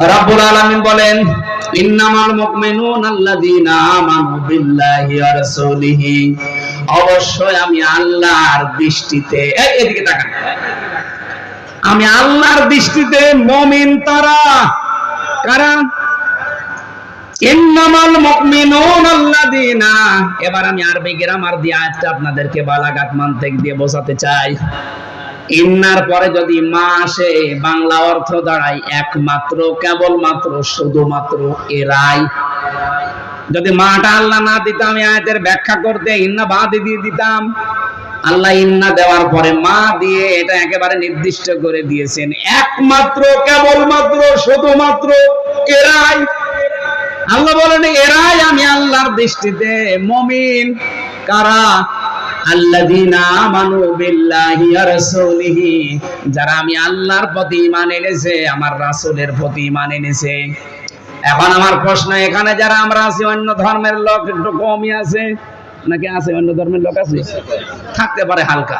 রাব্বুল আলামিন বলেন, ইন্নামাল মুমিনুন আল্লাযীনা আমানু বিল্লাহি ওয়া রাসূলিহি। অবশ্যই আমি আল্লাহর দৃষ্টিতে, এই এদিকে তাকান। আমি আল্লাহর দৃষ্টিতে মুমিন তারা। কারা? ইন্নামাল মুমিনুন আল্লাযীনা। এবার আমি আরবি গ্রামার দিয়ে আয়াতটা আপনাদেরকে বালাগাত মানতেক দিয়ে বোঝাতে চাই। ইন্নার পরে যদি মা আসে, বাংলা অর্থ দাঁড়ায় একমাত্র, কেবলমাত্র, শুধুমাত্র এরাই। যদি মাটা আল্লাহ না দিতাম আয়াতের ব্যাখ্যা করতে ইন্না বাদ দিয়ে দিতাম। আল্লাহ ইন্না দেওয়ার পরে মা দিয়ে এটা একেবারে নির্দিষ্ট করে দিয়েছেন। একমাত্র, কেবলমাত্র, শুধুমাত্র এরাই। আল্লাহ বলেন, এরাই আমি আল্লাহর দৃষ্টিতে মমিন। কারা? যারা আমি আল্লাহর প্রতি এনেছে, আমার প্রতি এনেছে। এখন আমার প্রশ্ন, এখানে যারা আমরা আছি, অন্য ধর্মের লোক একটু কমই আছে? নাকি আছে? অন্য ধর্মের লোক আছে? থাকতে পারে হালকা।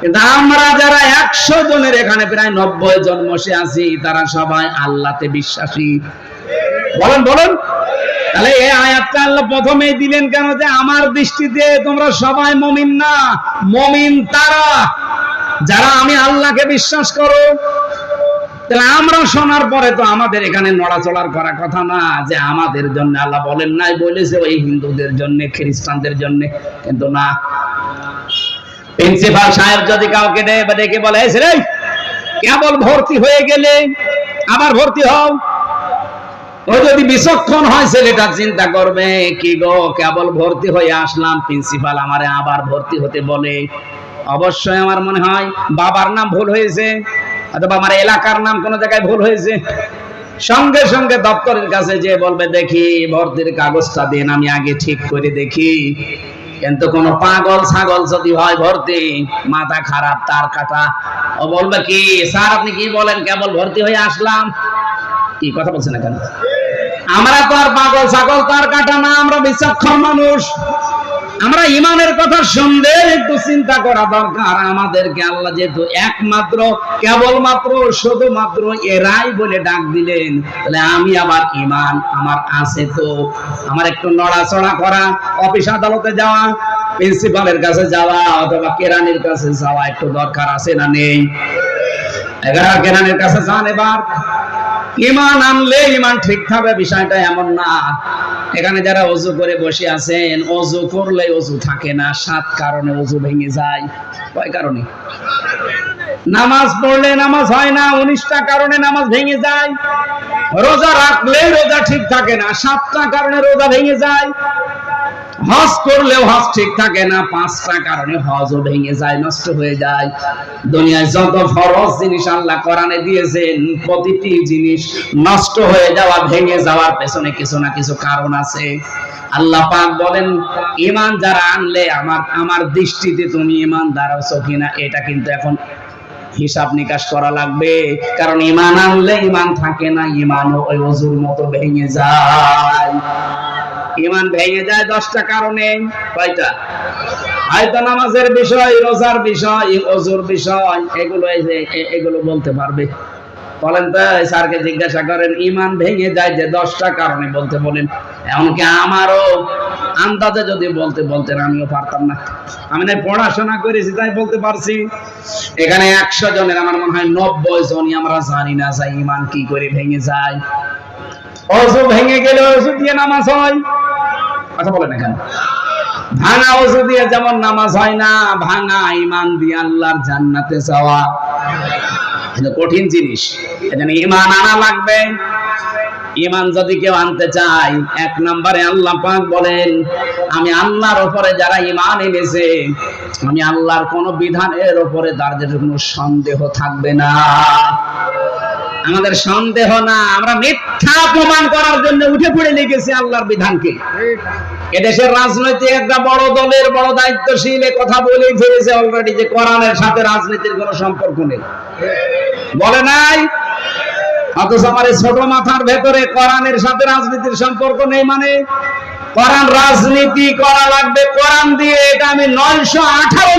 কিন্তু আমরা যারা একশো জনের এখানে প্রায় নব্বই জন বসে আছি, তারা সবাই আল্লাহতে বিশ্বাসী। বলেন বলেন। তাহলে এই আয়াতটা আল্লাহ প্রথমেই দিলেন কেন যে আমার দৃষ্টিতে তোমরা সবাই মমিন না মমিন তারা। যারা আমি আল্লাহকে বিশ্বাস করো তাহলে আমরা শোনার পরে তো আমাদের এখানে নড়াচড়ার করা কথা না যে আমাদের জন্য আল্লাহ বলেন নাই বলেছে ওই হিন্দুদের জন্য খ্রিস্টানদের জন্য কিন্তু না। প্রিন্সিপাল সাহেব যদি কাউকে ডেকে বলে "এই ছেলে, কেবল ভর্তি হয়ে গেলে আবার ভর্তি হও। ও যদি বিচক্ষণ হয়, ছেলেটা চিন্তা করবে, কি গো, কেবল ভর্তি হয়ে আসলাম, প্রিন্সিপাল আমারে আবার ভর্তি হতে বলে। অবশ্যই আমার মনে হয় বাবার নাম ভুল হয়েছে, অথবা আমার এলাকার নাম কোন জায়গায় ভুল হয়েছে। সঙ্গে সঙ্গে দপ্তরের কাছে যে বলবে, দেখি, ভর্তির কাগজটা দিন, আমি আগে ঠিক করে দেখি। কিন্তু কোন পাগল ছাগল যদি হয় ভর্তি, মাথা খারাপ, তার কাটা। ও বলবে, কি, স্যার, আপনি কি বলেন, কেবল ভর্তি হয়ে আসলাম? কি কথা বলছেন না কেন? আমরা তো আর পাগল ছাগল তার কাটা না, আমরা বিচক্ষণ মানুষ। আমরা ইমানের কথা শুনলে একটু চিন্তা করা দরকার। আমাদেরকে আল্লাহ যেহেতু একমাত্র, কেবলমাত্র, শুধুমাত্র এরাই বলে ডাক দিলেন। তাহলে আমি আবার ইমান আমার আছে তো। আমার একটু নড়াচড়া করা, অফিস আদালতে যাওয়া, প্রিন্সিপালের কাছে যাওয়া, অথবা কেরানির কাছে যাওয়া একটু দরকার আছে না নেই? এগারো কেরানির কাছে যান এবার। ইমান আনলে ইমান ঠিক থাকবে, বিষয়টা এমন না। এখানে যারা অজু করে বসে আছেন, অজু করলে অজু থাকে না, সাত কারণে অজু ভেঙে যায়। কয় কারণে? নামাজ পড়লে নামাজ হয় না, উনিশটা কারণে নামাজ ভেঙে যায়। রোজা রাখলে রোজা ঠিক থাকে না, সাতটা কারণে রোজা ভেঙে যায়। হজ করলেও হজ ঠিক থাকে না, পাঁচটা কারণে হজও ভেঙে যায়, নষ্ট হয়ে যায়। দুনিয়ায় যত ফরজ জিনিস আল্লাহ কোরআনে দিয়েছেন, প্রতিটি জিনিস নষ্ট হয়ে যাওয়া, ভেঙে যাওয়ার পেছনে কিছু না কিছু কারণ আছে। আল্লাহ পাক বলেন ইমান যারা আনলে আমার আমার দৃষ্টিতে তুমি ইমান দাঁড়াচ্ছ কিনা, এটা কিন্তু এখন হিসাব নিকাশ করা লাগবে। কারণ ইমান আনলে ইমান থাকে না ইমানও ওই অজুর মতো ভেঙে যায়। ইমান ভেঙে যায় দশটা কারণে। কয়টা? হয়তো নামাজের বিষয়, রোজার বিষয় অজুর বিষয়, এগুলো এগুলো বলতে পারবে। বলেন তো স্যারকে জিজ্ঞাসা করেন, ইমান ভেঙে যায় যে দশটা কারণে বলতে বলেন। এমনকি আমারও আন্দাজে যদি বলতে বলতেন, আমিও পারতাম না। আমি না পড়াশোনা করেছি, তাই বলতে পারছি। এখানে একশো জনের, আমার মনে হয় নব্বই জনই আমরা জানি না যে ইমান কি করে ভেঙে যায়। অজু ভেঙে গেলে অজু দিয়ে নামাজ হয়। কথা বলেন এখানে। ভাঙা অজু দিয়ে যেমন নামাজ হয় না, ভাঙা ইমান দিয়ে আল্লাহর জান্নাতে যাওয়া। এটা কঠিন জিনিস। এজন্য ইমান আনা লাগবে। ইমান যদি কেউ আনতে চায়, এক নম্বরে আল্লাহ পাক বলেন, আমি আল্লাহর উপরে যারা ইমান এনেছে, আমি আল্লাহর কোন বিধানের উপরে তাদের কোনো সন্দেহ থাকবে না। আমাদের সন্দেহ না, আমরা মিথ্যা প্রমাণ করার জন্য উঠে পড়ে লেগেছি আল্লাহর বিধানকে। এদেশের রাজনৈতিক একটা বড় দলের বড় দায়িত্বশীল কথা বলেই ফেলেছে অলরেডি যে কোরআনের সাথে রাজনীতির কোনো সম্পর্ক নেই। বলে নাই? অথচ আমার ছোট মাথার ভেতরে কোরআনের সাথে রাজনীতির সম্পর্ক নেই মানে? কোরআন রাজনীতি করা লাগবে, কোরআন দিয়ে এটা আমি নয়শো আঠারো